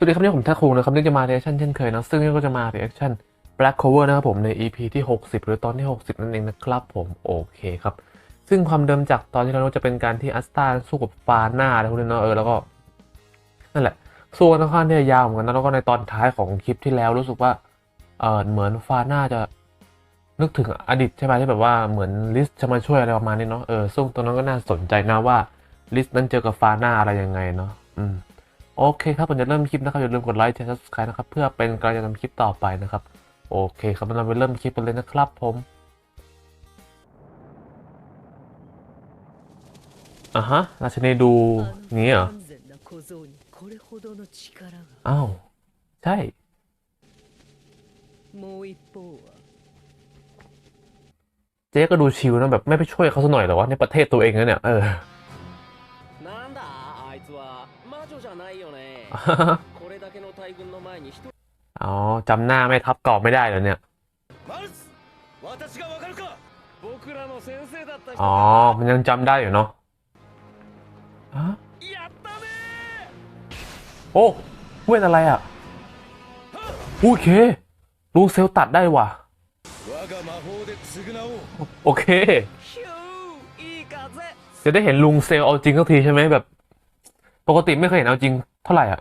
สวัสดีครับนี่ผมทักคุงนะครับนี่จะมาเรีแอคชั่นเช่นเคยนะ ซึ่งนี่ก็จะมาเรีแอคชั่น Black Cover นะครับผมใน EP ที่ 60 หรือตอนที่ 60 นั่นเองนะครับผมโอเคครับ ซึ่งความเดิมจากตอนที่เราจะเป็นการที่อัสตาสู้กับฟาหน้าอะไรพวกนี้เนาะเออแล้วก็นั่นแหละสู้กันค่อนข้างที่จะยาวเหมือนกันนะแล้วก็ในตอนท้ายของคลิปที่แล้วรู้สึกว่าเออเหมือนฟาหน้าจะนึกถึงอดีตใช่ไหมที่แบบว่าเหมือนลิสจะมาช่วยอะไรประมาณนี้เนาะเออซึ่งตรงนั้นก็น่าสนใจนะว่าลิสนั้นเจอกับฟาหน้าอะไรยังไงเนาะอืม โอเคครับผมจะเริ่มคลิปนะครับอย่าลืมกดไลค์แชร์ซับสไครต์นะครับเพื่อเป็นกำลังใจทำคลิปต่อไปนะครับ โอเคครับเราไปเริ่มคลิปกันเลยนะครับผมอะฮะราชินีดูนี่เหรออ้าวใช่เจ๊ก็ดูชิวนะแบบไม่ไปช่วยเขาสักหน่อยหรอวะในประเทศตัวเองนะเนี่ยเออ 魔女じゃないよねこれだけの大軍の前に一人 อ๋อจำหน้าแม่ทัพเก่าไม่ได้เหรอเนี่ย マルス私がわかるか僕らの先生だった人 อ๋อ มันยังจำได้อยู่เนาะฮะ やったね โอ้เวทอะไรอ่ะโอเคลูเซลตัดได้ว่ะ 我が魔法で償おう โอเค ヒューいい風 จะได้เห็นลุงเซลเอาจริงสักทีใช่ไหมแบบ ปกติไม่เคยเห็นเอาจริงเท่าไหร่อ่ะ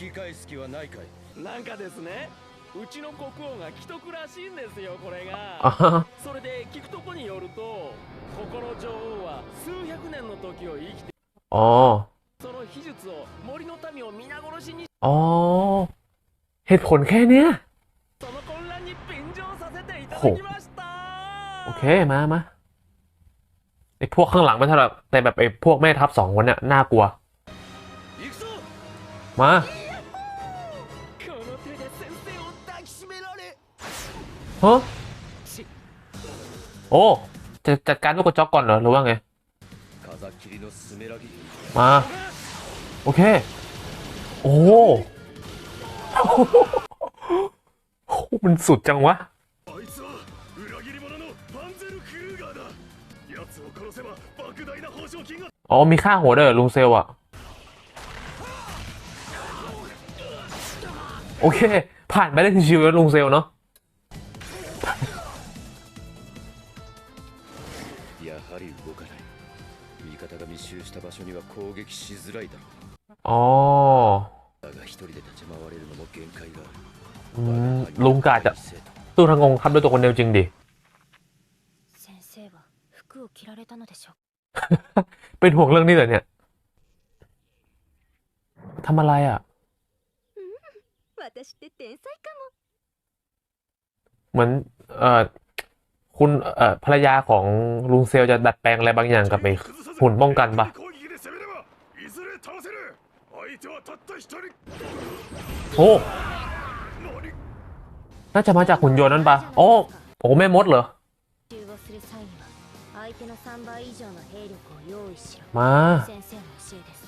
引き返す気はないかいなんかですねうちの国王が既得らしいんですよこれ อ่า が ฮะ それで聞くとこによるとここの女王は数百年の時を生きて อ๋อ その秘術を森の民を皆殺しに อ๋อ เหตุผลแค่เนี้ย その混乱に便乗させていただきました โอเค มามาไอ้พวกข้างหลังไม่เท่าไหร่แต่แบบไอ้พวกแม่ทัพสองคนเนี่ยน่ากลัว 行くぞ มาฮะโอ้จะจัดการลูกกระจกก่อนเหรอหรือว่าไง มา โอเค โอ้มันสุดจังวะอ๋อมีค่าหัวด้วยลุงเซลอะ โอเค ผ่านไปได้ชิวแล้วลงเซลเนาะโอ้ลุงกาจะตู้ทางงงทับด้วยตัวคนเดียวจริงดิเป็นห่วงเรื่องนี้เหรอเนี่ยทำอะไรอะ 私って天才か เหมือน เอ่อ คุณ เอ่อ ภรรยาของลุงเซลจะดัดแปลงอะไรบางอย่างกับไอ้หุ่นป้องกันปะ 攻撃で攻めればいずれ倒せる相手はたった一人 โอ้ 何 น่าจะมาจากหุ่นยนต์นั้นปะโอ้โอ้แม่มดเหรอ 中和する際には相手の3倍以上の兵力を用意しろ มา 先生の教えです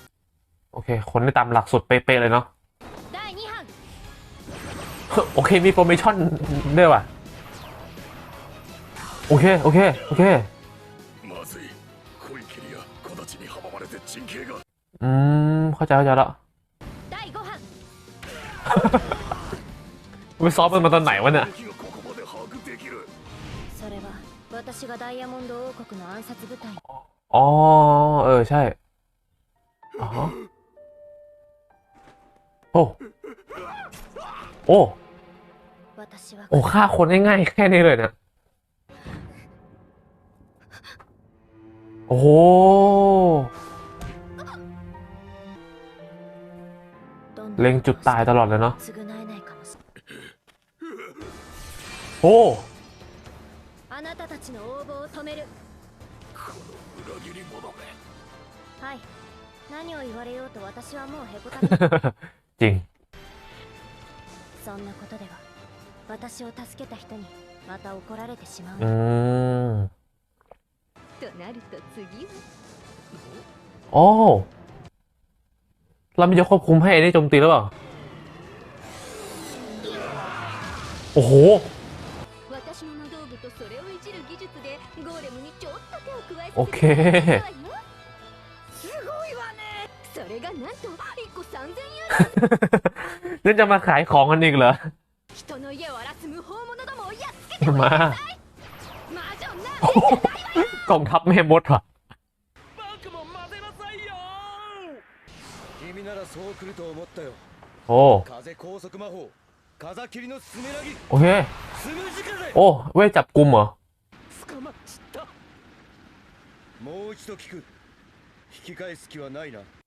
โอเค คนได้ตามหลักสุดเป๊ะๆเลยเนาะ 第2班 โอเคมีโฟร์มชั่นด้วยว่ะ โอเค โอเค โอเคอืม เข้าใจเข้าใจแล้วไปซ้อมมันมาตอนไหนวะเนี่ยอ๋อเออ ใช่อ๋อโอ้ โอ้ 私は โอ้ฆ่าคนง่ายๆแค่นี้เลยเนี่ย โอ้โห どん เล็งจุดตายตลอดเลยเนาะ 償えないかもしれ โอ้ あなたたちの応募を止めるこの裏切り者めはい何を言われようと私はもうへこたれ จริง そんなことでは私を助けた人にまた怒られてしまう อืม となると次は โอ้เราไม่จะควบคุมให้ไอ้นี่โจมตีหรือเปล่า โอ้โห 私の魔道 นี่จะมาขายของกันอีกเหรอ มาก่องทับแม่มดเหรอโอ้โอเคโอ้เว้จับกลุ่มเหรอ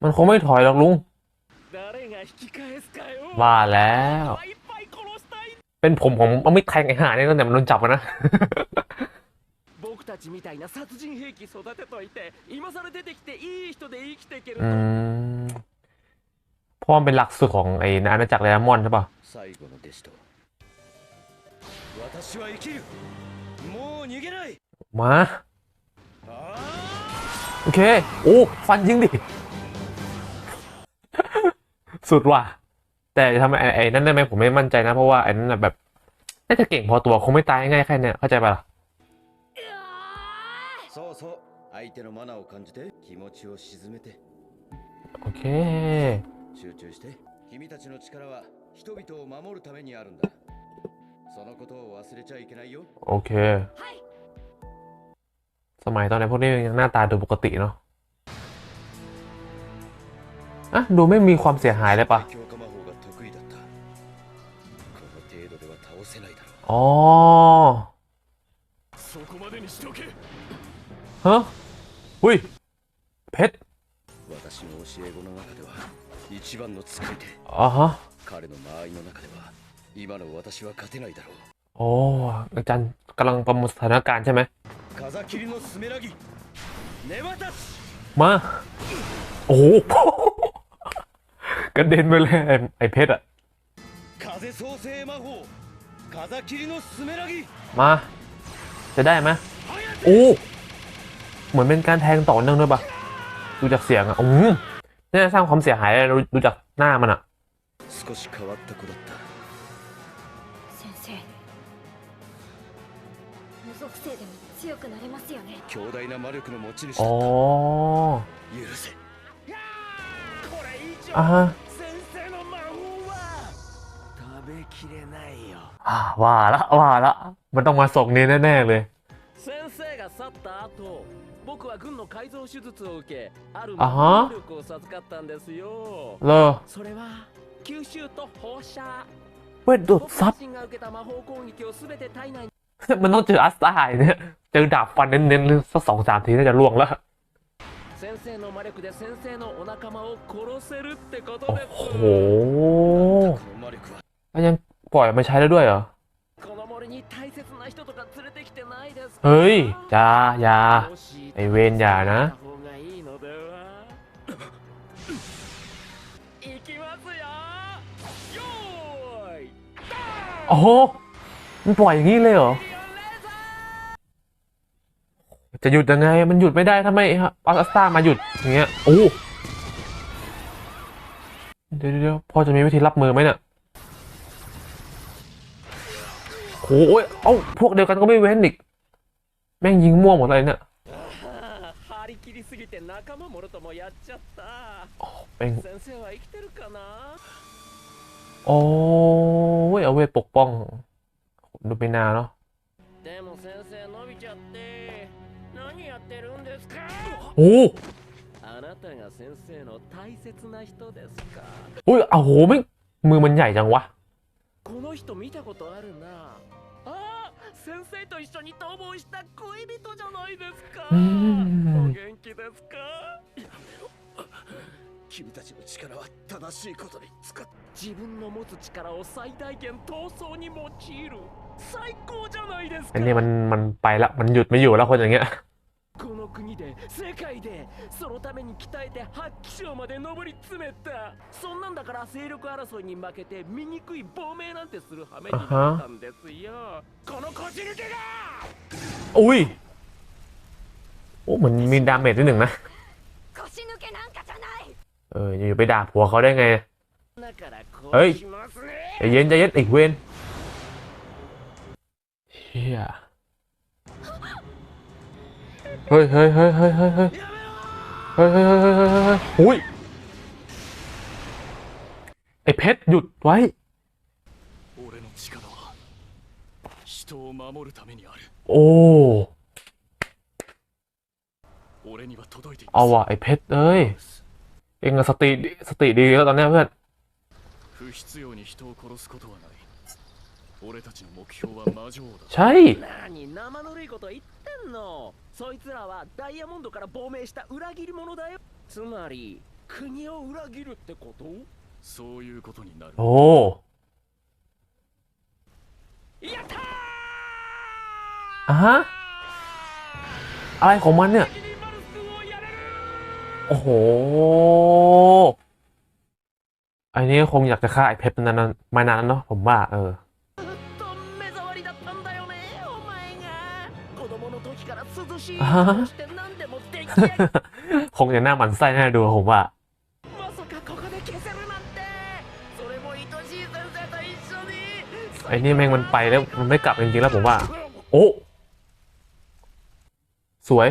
มันคงไม่ถอยหรอกลุง ว่าแล้ว いっぱい殺したい เป็นผมผมเอาไม่แทงไอ้ห่าเนี่ยตั้งแต่มันโดนจับกันนะ 僕たちみたいな殺人兵器育てといて今更出てきていい人で生きていける อื と มเพราะมันเป็นหลักสูตรของไอ้อาณาจักรไดมอนด์ใช่ป่ะ 最後の弟子と私は生きるもう逃げない มา あ โอเค โอ้ ฟันยิงดิ สุดว่ะ แต่ทำไอ้ไอ้นั่นได้ไหมผมไม่มั่นใจนะ เพราะว่าไอ้นั่นแบบน่าจะเก่งพอตัวคงไม่ตายง่ายแค่นี้เข้าใจปะล่ะโอเคโอเค สมัยตอนนี้พวกนี้ยังหน้าตาดูปกติเนาะ อะดูไม่มีความเสียหายเลยปะอ๋อเฮ้ยเพชรอ๋อฮะโอ้อาจารย์กำลังประมวลสถานการณ์ใช่ไหมมา โอ้โห ระเด็นไปเลยไอ้ไอเพชรอะมา จะได้ไหมโอ้เหมือนเป็นการแทงต่อเนื่องด้วยปะดูจากเสียงอะอืมนี่สร้างความเสียหายดูดูจากหน้ามันอะอ๋ออ่า ว่าละว่าละ มันต้องมาส่งนี้แน่ๆเลย 先生が去った後僕は軍の改造手術を受けあるあは能力を授かったんですよ เลอ それは吸収と放射 เว้ยดูด 僕 ซับ 自身が受けた魔法攻撃を全て体内に มันต้องเจออัสตาไเนี่ย เจอดาบฟันเน้นๆสักสองสามทีน่าจะล่วงแล้ว 先生の魔力で先生のお仲間を殺せるってこと โอ้ です โห この魔力は แล้วยังปล่อยมาใช้ได้ด้วยเหรอ เฮ้ยจ้าอย่าไอเวนอย่านะ โอ้โหมันปล่อยอย่างนี้เลยเหรอ จะหยุดยังไง มันหยุดไม่ได้ทำไมปาสต้ามาหยุดอย่างเงี้ย โอ้เดี๋ยวเดี๋ยวพอจะมีวิธีรับมือไหมเนี่ยโอ้ย เอ้า พวกเดียวกันก็ไม่เว้นอีก แม่งยิงมั่วหมดเลยเนี่ยโอ้เป็นโอ้ยเอาเวทปกป้องดูไปนาเนาะโอ้โอ้ยโอ้โหไม่มือมันใหญ่จังวะ 先生と一緒に逃亡した恋人じゃないですかうーんお元気ですか君たちの力は正しいことに使っ自分の持つ力を最大限闘争に用いる最高じゃないです อั か นนี้มันมันไปละ มันหยุดไม่อยู่แล้วคนอย่างเงี้ย この国で世界でそのために鍛えて発揮賞まで上り詰めたそんなんだから勢力争いに負けて醜い亡命なんてする羽目になったんですよこのこじ抜けが อุ้ย โอ้เหมือนมีดาเมจนิดหนึ่งนะ 腰抜けなんかじゃない เอออยู่ไปด่าผัวเขาได้ไง だからこはいうしますね ใจเย็นใจเย็นไอ้เวนเฮีย เฮ้ยเฮ้ยเฮ้ยเฮ้ยเฮ้ยเฮ้ยเฮ้ยเฮ้ยเฮ้ยเฮ้ยเฮ้ยอุ้ย อ้เพชรหยุดไว้ 俺の力は人を守るためにある โอ้ 俺には届いてい เอา ます ว่ะไอ้เพชรเอ้ย เองอะสติดีสติดีแล้วตอนเนี้ยเพื่อน 不必要に人を殺すことはない 俺たちの目標は魔女王だ ใช่ 何生ぬるいこと言ってんのそいつらはダイヤモンドから亡命した裏切り者だよつまり国を裏切るってことそういうことになる โอ้ やったー อะฮะ อะไรของมันเนี่ย 先にマルス君をやれる โอ้โห ไอ้นี่คงอยากจะฆ่าไอ้เพชรมานานมานานแล้วเนาะผมว่า เออ คงจะหน้ามันไส้แน่ดูผมว่าไอ้นี่แม่งมันไปแล้วมันไม่กลับจริงๆแล้วผมว่า โอ้สวย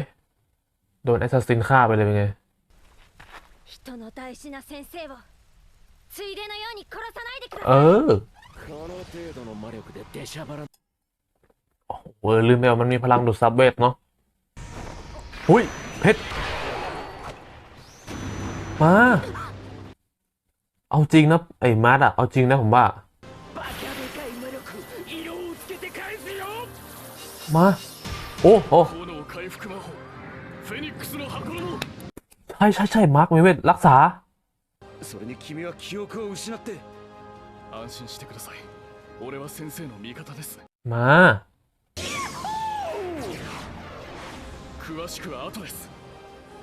โดนแอสซัสซินฆ่าไปเลยเป็นไงเออโอ้ลืมไปว่ามันมีพลังดูดซับเวทเนาะ หุ้ย เพชร มา เอาจริงนะ ไอ้มาร์ดอะเอาจริงนะผมว่า バカでかい魔力色をつけて返すよ มา โอ้โอ้ 炎回復魔法フェニックスの箱の ใช่ใช่ใช่มาร์คเวทรักษา それに君は記憶を失って安心してください俺は先生の味方です มา 詳しくは後です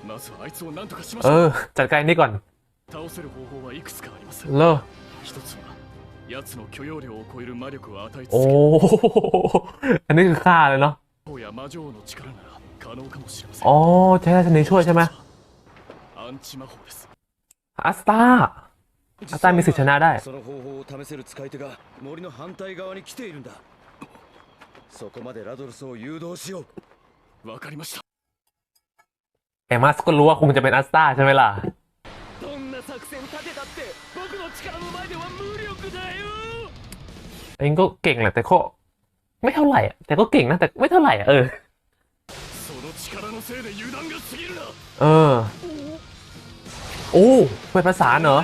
まずはあいつを何とかしまし เอ ょう อ จัดการนี่ก่อน 倒せる方法はいくつかあります เลอ 一つは奴の許容量を超える魔力を与え โอ้ 続け อันนี้คือฆ่าเลยเนาะ 王や魔女王の力なら可能かもしれません อ๋อ ใช้ราชนีช่วยใช่ไหม アンチ魔法です อัสตาอัสตามีสิทธิ์ชนะได้ その方法を試せる使い手が森の反対側に来ているんだそこまでラドルスを誘導しようわかりました เอมัสก็รู้ว่าคงจะเป็นอัสตาใช่ไหมล่ะเองก็เก่งแหละแต่ก็ไม่เท่าไหร่แต่ก็เก่งนะแต่ไม่เท่าไหร่เออเออโอ้เป็นภาษาเหรอ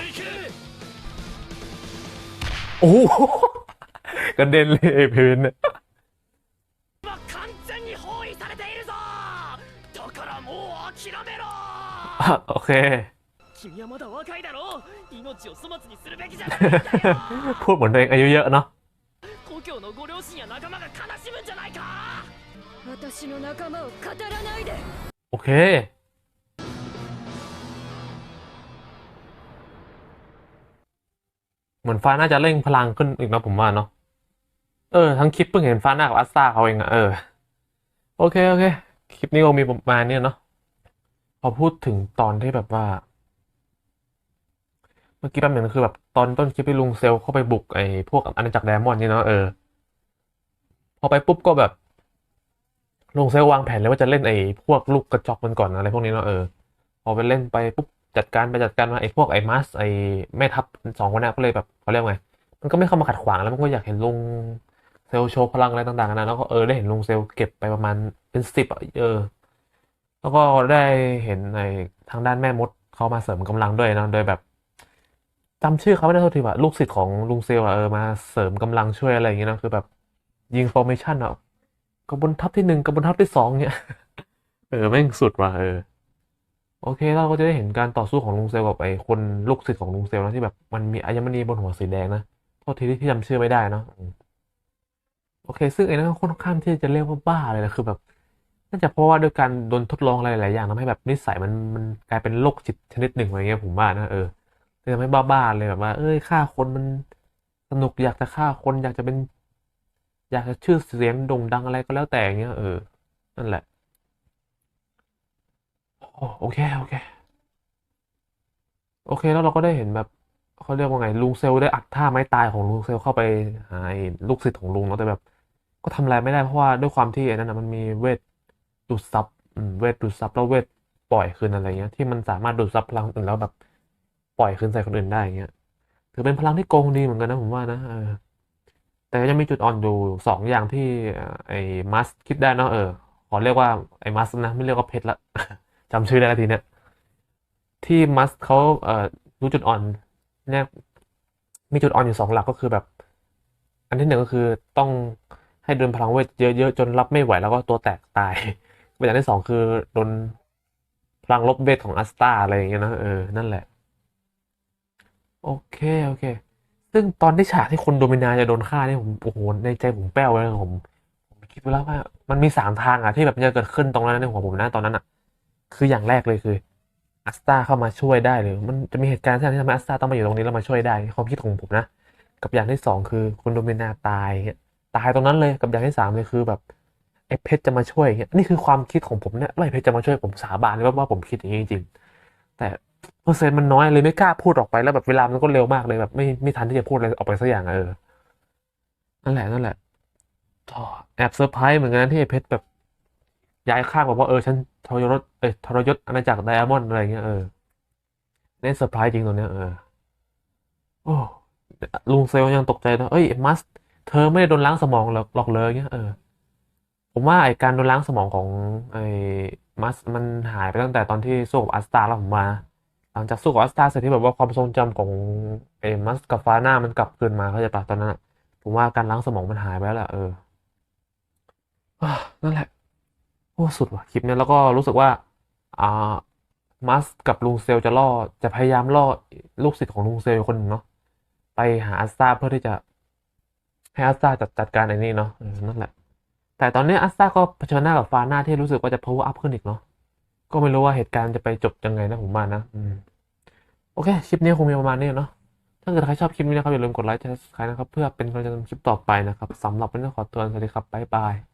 โอ้กระเด็นเลยเพนเนี่ย โอเคพูดเหมือนตัวเองอายุเยอะเนาะโอเคเหมือนฟ้าน่าจะเร่งพลังขึ้นอีกนะผมว่าเนาะเออทั้งคลิปเพิ่งเห็นฟ้าน่ากับอัสตาเขาเองอะเออ โอเค โอเค คลิปนี้คงมีประมาณนี้เนาะ พอพูดถึงตอนที่แบบว่า เมื่อกี้แป๊บหนึงคือแบบตอนต้นคลิปที่ลุงเซลเข้าไปบุกไอ้พวกอาณาจักรไดมอนด์นี่เนาะเออ พอไปปุ๊บก็แบบลุงเซลวางแผนเลยว่าจะเล่นไอ้พวกลูกกระจอกมันก่อนอะไรพวกนี้เนาะเออพอไปเล่นไปปุ๊บจัดการไปจัดการมาไอ้พวกไอ้มัสไอ้แม่ทัพสองคนนั้นก็เลยแบบเขาเรียกว่าไงมันก็ไม่เข้ามาขัดขวางแล้วมันก็อยากเห็นลุงเซลโชว์พลังอะไรต่างๆนานาแล้วก็เออได้เห็นลุงเซลเก็บไปประมาณเป็นสิบอะเออ แล้วก็ได้เห็นในทางด้านแม่มดเขามาเสริมกำลังด้วยเนาะโดยแบบจำชื่อเขาไม่ได้เท่าทีว่าลูกศิษย์ของลุงเซลอะเออมาเสริมกำลังช่วยอะไรอย่างเงี้ยเนอะคือแบบยิงฟอร์เมชันอะกบฏทัพที่หนึ่งกบฏทัพที่สองเนี่ยเออแม่งสุดว่ะเออโอเคเราก็จะได้เห็นการต่อสู้ของลุงเซลกับไอ้คนลูกศิษย์ของลุงเซลนะที่แบบมันมีอัญมณีบนหัวสีแดงนะโทษทีที่ที่จำชื่อไม่ได้เนอะอืมโอเค ซึ่งไอ้นั่นก็ค่อนข้างที่จะเรียกว่าบ้าเลยนะคือแบบ น่าจะเพราะว่าด้วยการโดนทดลองอะไรหลายอย่างทำให้แบบนิสัยมันมันกลายเป็นโรคจิตชนิดหนึ่งอะไรเงี้ยผมว่านะเออเลยทำให้บ้าๆเลยแบบว่า เอ้ยฆ่าคนมันสนุกอยากจะฆ่าคนอยากจะเป็น อยากจะชื่อเสียงโด่งดังอะไรก็แล้วแต่เงี้ยเออ นั่นแหละโอเคโอเคโอเคแล้วเราก็ได้เห็นแบบเขาเรียกว่าไงลุงเซลได้อัดท่าไม้ตายของลุงเซลเข้าไปหาลูกศิษย์ของลุงเนาะแต่แบบ ก็ทำอะไรไม่ได้เพราะว่าด้วยความที่ไอ้นั่นนะมันมีเวท ดูดซับเวทดูดซับแล้วเวทปล่อยคืนอะไรเงี้ยที่มันสามารถดูดซับพลังอื่นแล้วแบบปล่อยคืนใส่คนอื่นได้เงี้ยถือเป็นพลังที่โกงดีเหมือนกันนะผมว่านะเออแต่ก็ยังมีจุดอ่อนอยู่สองอย่างที่ไอ้มัสคิดได้เนาะเออขอเรียกว่าไอ้มัสนะไม่เรียกว่าเพชรละจำชื่อได้ล้วทีเนี้ยที่มัสเขาเอ่อรู้จุดอ่อนเนี่ยมีจุดอ่อนอยู่สองหลักก็คือแบบ อันที่หนึ่งก็คือต้องให้โดนพลังเวทเยอะๆจนรับไม่ไหวแล้วก็ตัวแตกตาย อย่างที่สองคือโดนพลังลบเวทของอัสตาอะไรอย่างเงี้ยนะเออ นั่นแหละ โอเค โอเค ซึ่งตอนที่ฉากที่คนโดมินาจะโดนฆ่าเนี่ยผมโอ้โหในใจผมแป้วเลยผมผมคิดไว้แล้วว่า มันมีสามทางอะที่แบบจะเกิดขึ้นตรงนั้นในหัวผมนะตอนนั้นอะคืออย่างแรกเลยคืออัสตาเข้ามาช่วยได้หรือมันจะมีเหตุการณ์ที่ทำให้อัสตาต้องมาอยู่ตรงนี้แล้วมาช่วยได้ความคิดของผมนะ กับอย่างที่สองคือคุณโดมินาตายตายตรงนั้นเลยกับอย่างที่สามเลยคือแบบ อ้เพชรจะมาช่วยเงี้ยนี่คือความคิดของผมเนี่ยว่าไอ้เพชรจะมาช่วยผมสาบานเลยว่าผมคิดอย่างนี้จริงๆแต่เปอร์เซ็นต์มันน้อยเลยไม่กล้าพูดออกไปแล้วแบบเวลามันก็เร็วมากเลยแบบ ไม่ไม่ทันที่จะพูดอะไรออกไปสักอย่างเออนั่นแหละนั่นแหละแอบเซอร์ไพรส์เหมือนกันนที่ไอ้เพชรแบบย้ายข้างแบบว่าเออฉันทรยศเอ้ยทรยศอาณาจักรไดอามอนด์อะไรเงี้ยเออนี่เซอร์ไพรส์จริงตรงเนี้ยเออโอ้ลุงเซลยังตกใจนะเอ้ยมัสเธอไม่ได้โดนล้างสมองหรอกหรอกเลยเงี้ยเออ ผมว่าไอการโดนล้างสมองของไอ้มัสมันหายไปตั้งแต่ตอนที่สู้กับอัสตาแล้วผมมาหลังจากสู้กับอัสตาเสร็จที่แบบว่าความทรงจำของไอ้มัสกับฟาน่ามันกลับคืนมาเข้าใจปะตอนนั้นอะผมว่าการล้างสมองมันหายไปแล้วแหละเอออะนั่นแหละโอ้สุดว่ะคลิปเนี้ยแล้วก็รู้สึกว่าอ่ามัสกับลุงเซลจะล่อจะพยายามล่อลูกศิษย์ของลุงเซลคนหนึ่งเนาะไปหาอัสตาเพื่อที่จะให้อัสตาจัดจัดการไอ้นี่เนาะเออนั่นแหละ แต่ตอนนี้อัสตาก็เผชิญหน้ากับฟาน่าที่รู้สึกว่าจะ power up ขึ้นอีกเนาะก็ไม่รู้ว่าเหตุการณ์จะไปจบยังไงนะผมว่านะ อืม โอเค คลิปนี้คงมีประมาณนี้เนาะถ้าเกิดใครชอบคลิปนี้นะครับอย่าลืมกดไลค์กด subscribe นะครับ เพื่อเป็นกำลังใจทำคลิปต่อไปนะครับสำหรับวันนี้ขอตัวสวัสดีครับบ๊ายบาย